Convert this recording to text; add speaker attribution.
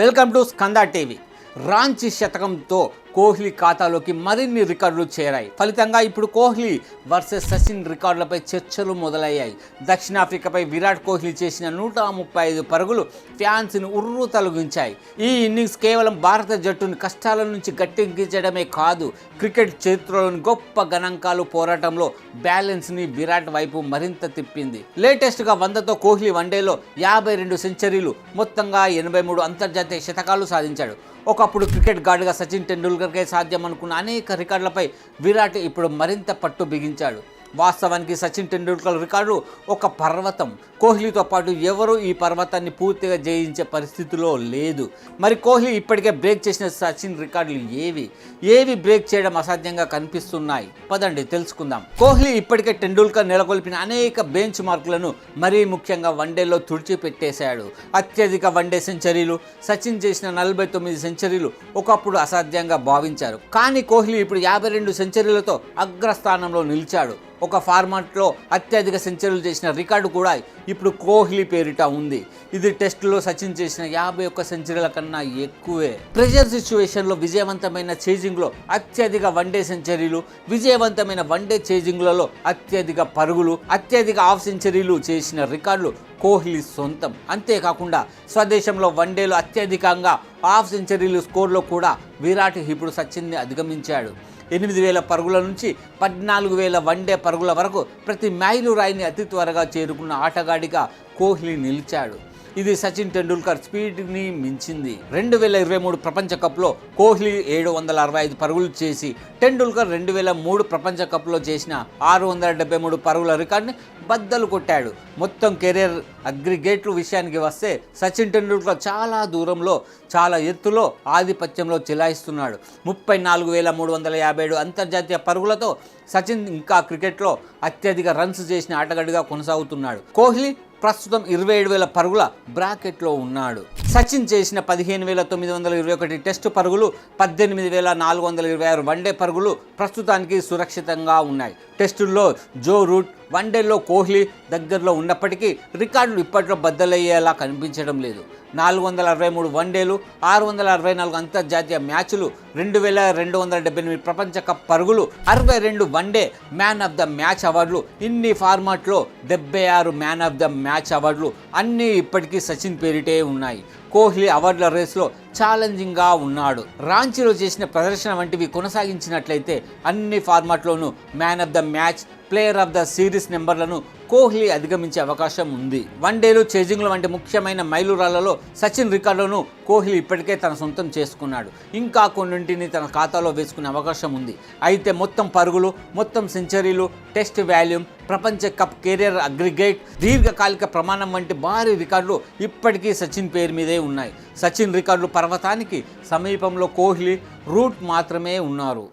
Speaker 1: Welcome to Skanda TV. Ranchi శతకంతో Kohli ఖాతాలోకి మరిన్ని రికార్డులు చేరాయి. ఫలితంగా ఇప్పుడు కోహ్లీ వర్సెస్ సచిన్ రికార్డులపై చర్చలు మొదలయ్యాయి. దక్షిణాఫ్రికాపై విరాట్ కోహ్లీ చేసిన నూట ముప్పై ఐదు పరుగులు ఫ్యాన్స్ని ఉర్రు తొలగించాయి. ఈ ఇన్నింగ్స్ కేవలం భారత జట్టును కష్టాల నుంచి గట్టెక్కించడమే కాదు క్రికెట్ చరిత్రలోని గొప్ప గణాంకాలు పోరాటంలో బ్యాలెన్స్ని విరాట్ వైపు మరింత తిప్పింది. లేటెస్ట్గా వందతో కోహ్లీ వన్డేలో యాభై రెండు సెంచరీలు మొత్తంగా ఎనభై మూడు అంతర్జాతీయ శతకాలు సాధించాడు. ఒకప్పుడు క్రికెట్ గాడ్గా సచిన్ టెండూల్కర్కే సాధ్యం అనుకున్న అనేక రికార్డులపై విరాట్ ఇప్పుడు మరింత పట్టు బిగించాడు. వాస్తవానికి సచిన్ టెండూల్కర్ రికార్డు ఒక పర్వతం. కోహ్లీతో పాటు ఎవరూ ఈ పర్వతాన్ని పూర్తిగా జయించే పరిస్థితిలో లేదు. మరి కోహ్లీ ఇప్పటికే బ్రేక్ చేసిన సచిన్ రికార్డులు ఏవి? ఏవి బ్రేక్ చేయడం అసాధ్యంగా కనిపిస్తున్నాయి? పదండి తెలుసుకుందాం. కోహ్లీ ఇప్పటికే టెండూల్కర్ నెలకొల్పిన అనేక బెంచ్ మార్కులను మరీ ముఖ్యంగా వన్డేలో తుడిచిపెట్టేశాడు. అత్యధిక వన్డే సెంచరీలు సచిన్ చేసిన నలభై తొమ్మిది సెంచరీలు ఒకప్పుడు అసాధ్యంగా భావించారు. కానీ కోహ్లీ ఇప్పుడు యాభై రెండు సెంచరీలతో అగ్రస్థానంలో నిలిచాడు. ఒక ఫార్మాట్లో అత్యధిక సెంచరీలు చేసిన రికార్డు కూడా ఇప్పుడు కోహ్లీ పేరిట ఉంది. ఇది టెస్టులో సచిన్ చేసిన యాభై ఒక్క సెంచరీల కన్నా ఎక్కువే. ప్రెషర్ సిచ్యువేషన్లో విజయవంతమైన చేజింగ్లో అత్యధిక వన్డే సెంచరీలు విజయవంతమైన వన్డే చేజింగ్లలో అత్యధిక పరుగులు అత్యధిక హాఫ్ సెంచరీలు చేసిన రికార్డులు కోహ్లీ సొంతం. అంతేకాకుండా స్వదేశంలో వన్డేలో అత్యధికంగా హాఫ్ సెంచరీలు స్కోర్లో కూడా విరాట్ ఇప్పుడు సచిన్ని అధిగమించాడు. ఎనిమిది వేల పరుగుల నుంచి పద్నాలుగు వేల వన్డే పరుగుల వరకు ప్రతి మైలురాయిని అతి త్వరగా చేరుకున్న ఆటగాడిగా కోహ్లీ నిలిచాడు. ఇది సచిన్ టెండూల్కర్ స్పీడ్ని మించింది. రెండు వేల ఇరవై మూడు ప్రపంచ కప్లో కోహ్లీ ఏడు వందల అరవై ఐదు పరుగులు చేసి టెండూల్కర్ రెండు వేల మూడు ప్రపంచ కప్లో చేసిన ఆరు వందల డెబ్బై మూడు పరుగుల రికార్డుని బద్దలు కొట్టాడు. మొత్తం కెరీర్ అగ్రిగేట్లు విషయానికి వస్తే సచిన్ టెండూల్కర్ చాలా దూరంలో చాలా ఎత్తులో ఆధిపత్యంలో చెలాయిస్తున్నాడు. ముప్పై నాలుగు వేల మూడు వందల యాభై ఏడు అంతర్జాతీయ పరుగులతో సచిన్ ఇంకా క్రికెట్లో అత్యధిక రన్స్ చేసిన ఆటగాడిగా కొనసాగుతున్నాడు. కోహ్లీ ప్రస్తుతం ఇరవై ఏడు వేల పరుగుల బ్రాకెట్లో ఉన్నాడు. సచిన్ చేసిన పదిహేను వేల తొమ్మిది వందల ఇరవై ఒకటి టెస్టు పరుగులు పద్దెనిమిది వేల నాలుగు వందల ఇరవై ఆరు వన్డే పరుగులు ప్రస్తుతానికి సురక్షితంగా ఉన్నాయి. టెస్టుల్లో జో రూట్ వన్డేలో కోహ్లీ దగ్గరలో ఉన్నప్పటికీ రికార్డులు ఇప్పట్లో బద్దలయ్యేలా కనిపించడం లేదు. నాలుగు వందల అరవై మూడు వన్డేలు ఆరు వందల అరవై నాలుగు అంతర్జాతీయ మ్యాచ్లు రెండు వేల రెండు వందల డెబ్బై ఎనిమిది ప్రపంచ కప్ పరుగులు అరవై రెండు one day man of the match అవార్డులు ఇన్ని ఫార్మాట్లో డెబ్బై ఆరు మ్యాన్ ఆఫ్ ద మ్యాచ్ అవార్డులు అన్నీ ఇప్పటికీ సచిన్ పేరిటే ఉన్నాయి. కోహ్లీ అవార్డుల రేస్లో ఛాలెంజింగ్గా ఉన్నాడు. రాంచీలో చేసిన ప్రదర్శన వంటివి కొనసాగించినట్లయితే అన్ని ఫార్మాట్లోనూ man of the match player of the series నెంబర్లను కోహ్లీ అధిగమించే అవకాశం ఉంది. వన్డేలు చేజింగ్లు వంటి ముఖ్యమైన మైలురాళ్ళలో సచిన్ రికార్డులను కోహ్లీ ఇప్పటికే తన సొంతం చేసుకున్నాడు. ఇంకా కొన్నింటిని తన ఖాతాలో వేసుకునే అవకాశం ఉంది. అయితే మొత్తం పరుగులు మొత్తం సెంచరీలు టెస్ట్ వాల్యూమ్ ప్రపంచ కప్ కెరియర్ అగ్రిగేట్ దీర్ఘకాలిక ప్రమాణం వంటి భారీ రికార్డులు ఇప్పటికీ సచిన్ పేరు మీదే ఉన్నాయి. సచిన్ రికార్డులు పర్వతానికి సమీపంలో కోహ్లీ రూట్ మాత్రమే ఉన్నారు.